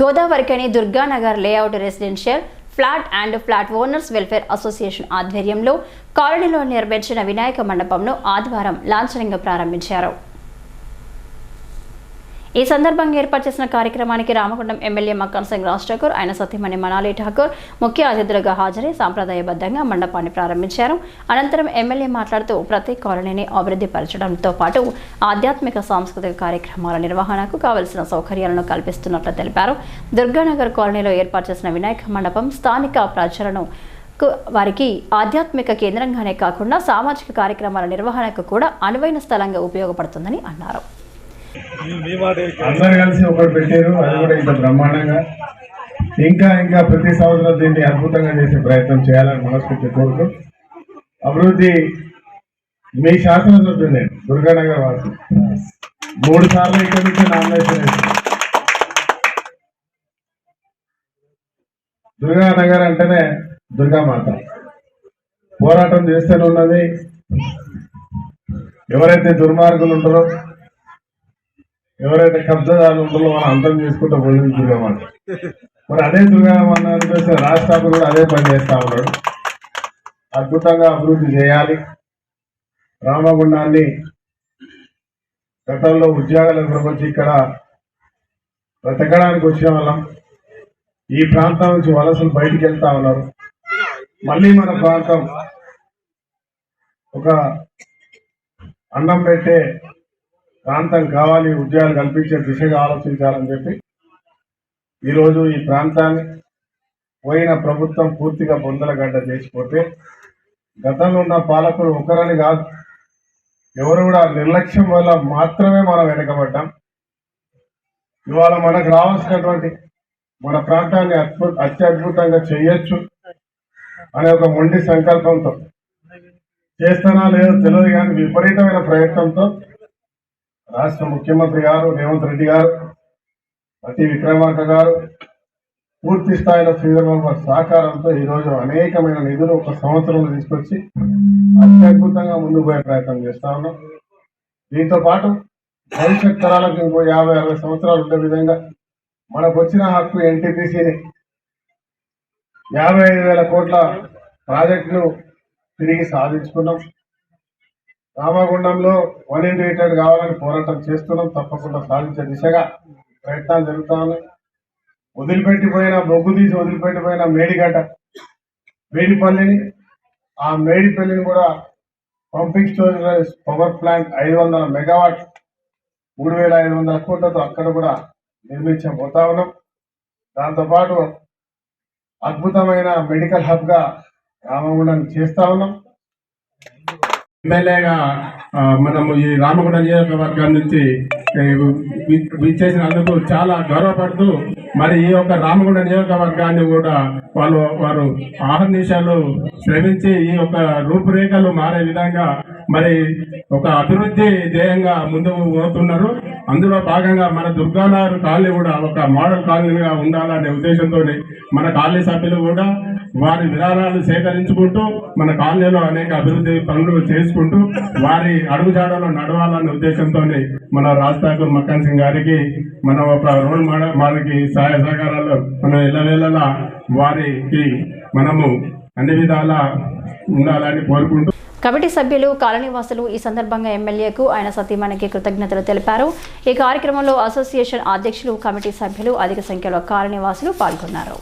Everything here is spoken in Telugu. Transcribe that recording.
Godavarikhani Durganagar layout residential flat and flat owners welfare association ఆధ్వర్యంలో కాలనీలో నిర్మించిన వినాయక మండపంను ఆదివారం లాంఛనంగా ప్రారంభించారు. ఈ సందర్భంగా ఏర్పాటు చేసిన కార్యక్రమానికి రామగుండం ఎమ్మెల్యే మక్కన్ సింగ్ రాజ్ ఠాకూర్ ఆయన సతీమణి మనాలి ఠాకూర్ ముఖ్య అతిథులుగా హాజరై సాంప్రదాయబద్ధంగా మండపాన్ని ప్రారంభించారు. అనంతరం ఎమ్మెల్యే మాట్లాడుతూ ప్రతి కాలనీని అభివృద్ధి పరచడంతో పాటు ఆధ్యాత్మిక సాంస్కృతిక కార్యక్రమాల నిర్వహణకు కావలసిన సౌకర్యాలను కల్పిస్తున్నట్లు తెలిపారు. దుర్గానగర్ కాలనీలో ఏర్పాటు చేసిన వినాయక మండపం స్థానిక ప్రజలను కు- వారికి ఆధ్యాత్మిక కేంద్రంగానే కాకుండా సామాజిక కార్యక్రమాల నిర్వహణకు కూడా అనువైన స్థలంగా ఉపయోగపడుతుందని అన్నారు. అందరు కలిసి ఒకటి పెట్టారు అది కూడా ఇంత బ్రహ్మాండంగా. ఇంకా ఇంకా ప్రతి సంవత్సరం దీన్ని అద్భుతంగా చేసే ప్రయత్నం చేయాలని మనస్ఫూర్తి కోరుతూ అభివృద్ధి మీ శాసనసభ్యులు నేను దుర్గానగర్ వాసి. మూడు సార్లు ఇక్కడి నుంచి నామినేషన్ దుర్గానగర్ అంటేనే దుర్గామాత. పోరాటం చేస్తూనే ఉన్నది. ఎవరైతే దుర్మార్గులు ఉంటారో ఎవరైతే కబ్జాదారులు ఉంటారో మనం అంతం చేసుకుంటూ పోయింది దుర్గమ్మ మరి అదే దుర్గమ్మ రాజ్ రాష్ట్రాలు కూడా అదే పని చేస్తా ఉన్నాడు. అద్భుతంగా అభివృద్ధి చేయాలి. రామగుండాన్ని గతంలో ఉద్యోగాల ప్రపంచి ఇక్కడ బ్రతకడానికి వచ్చిన వాళ్ళం. ఈ ప్రాంతం నుంచి వలసలు బయటికి వెళ్తా ఉన్నారు. మళ్ళీ మన ప్రాంతం ఒక అన్నం పెట్టే ప్రాంతం కావాలి ఉద్యోగాలు కల్పించే దిశగా ఆలోచించాలని చెప్పి ఈరోజు ఈ ప్రాంతాన్ని పోయిన ప్రభుత్వం పూర్తిగా బొందలగడ్డ చేసిపోతే గతంలో ఉన్న పాలకులు ఒకరని కాదు ఎవరు కూడా నిర్లక్ష్యం వల్ల మాత్రమే మనం వెనకబడ్డాం. ఇవాళ మనకు రావాల్సినటువంటి మన ప్రాంతాన్ని అద్భుత అత్యద్భుతంగా చేయొచ్చు అనే ఒక మొండి సంకల్పంతో చేస్తానా లేదో తెలియదు కానీ విపరీతమైన ప్రయత్నంతో రాష్ట్ర ముఖ్యమంత్రి గారు రేవంత్ రెడ్డి గారు అతి విక్రమార్క గారు పూర్తి స్థాయిలో శ్రీధర్బాబు సహకారంతో ఈరోజు అనేకమైన నిధులు ఒక సంవత్సరంలో తీసుకొచ్చి అత్యద్భుతంగా ముందుకు పోయే ప్రయత్నం చేస్తా ఉన్నాం. దీంతో పాటు భవిష్యత్ తరాలకు ఇంకో యాభై అరవై సంవత్సరాలు ఉండే విధంగా మనకు వచ్చిన హక్కు ఎన్టీపీసీని యాభై ఐదు వేల కోట్ల ప్రాజెక్టును తిరిగి సాధించుకున్నాం. రామగుండంలో వన్ ఇంటిగ్రేటెడ్ కావాలని పోరాటం చేస్తున్నాం తప్పకుండా సాధించే దిశగా ప్రయత్నాలు జరుగుతా ఉన్నాయి. వదిలిపెట్టిపోయిన బొగ్గు తీసి వదిలిపెట్టిపోయిన మేడిగడ్డ మేడిపల్లిని ఆ మేడిపల్లిని కూడా పంపింగ్ స్టోరేజ్ పవర్ ప్లాంట్ ఐదు వందల మెగావాట్ మూడు వేల ఐదు వందల కోట్లతో అక్కడ కూడా నిర్మించబోతా ఉన్నాం. దాంతోపాటు అద్భుతమైన మెడికల్ హబ్గా రామగుండం రామగుండాన్ని చేస్తా ఉన్నాం. ఎమ్మెల్యేగా మనము ఈ రామగుండ నియోజకవర్గం నుంచి విచ్చేసినందుకు చాలా గర్వపడుతూ మరి ఈ యొక్క రామగుండ నియోజకవర్గాన్ని కూడా వాళ్ళు వారు ఆహర్నిశాలు శ్రమించి ఈ యొక్క రూపురేఖలు మారే విధంగా మరి ఒక అభివృద్ధి ధ్యేయంగా ముందుకు పోతున్నారు. అందులో భాగంగా మన దుర్గానారు కాలనీ కూడా ఒక మోడల్ కాలనీగా ఉండాలనే ఉద్దేశంతో మన కాలనీ సభ్యులు కూడా వారి విరాళాలు సేకరించుకుంటూ మన కాలనీలో అనేక అభివృద్ధి పనులు చేసుకుంటూ వారి అడుగుజాడలో నడవాలనే ఉద్దేశంతో మన రాజ్ ఠాకూర్ మక్కన్ సింగ్ గారికి మన ఒక రోల్ మోడల్ వారికి సహాయ సహకారాలు మనం ఎల్లవేళలా వారికి మనము అన్ని విధాలా ఉండాలని కోరుకుంటూ కమిటీ సభ్యులు కాలనీవాసులు ఈ సందర్భంగా ఎమ్మెల్యేకు ఆయన సతీమణికి కృతజ్ఞతలు తెలిపారు. ఈ కార్యక్రమంలో అసోసియేషన్ అధ్యక్షులు కమిటీ సభ్యులు అధిక సంఖ్యలో కాలనీవాసులు పాల్గొన్నారు.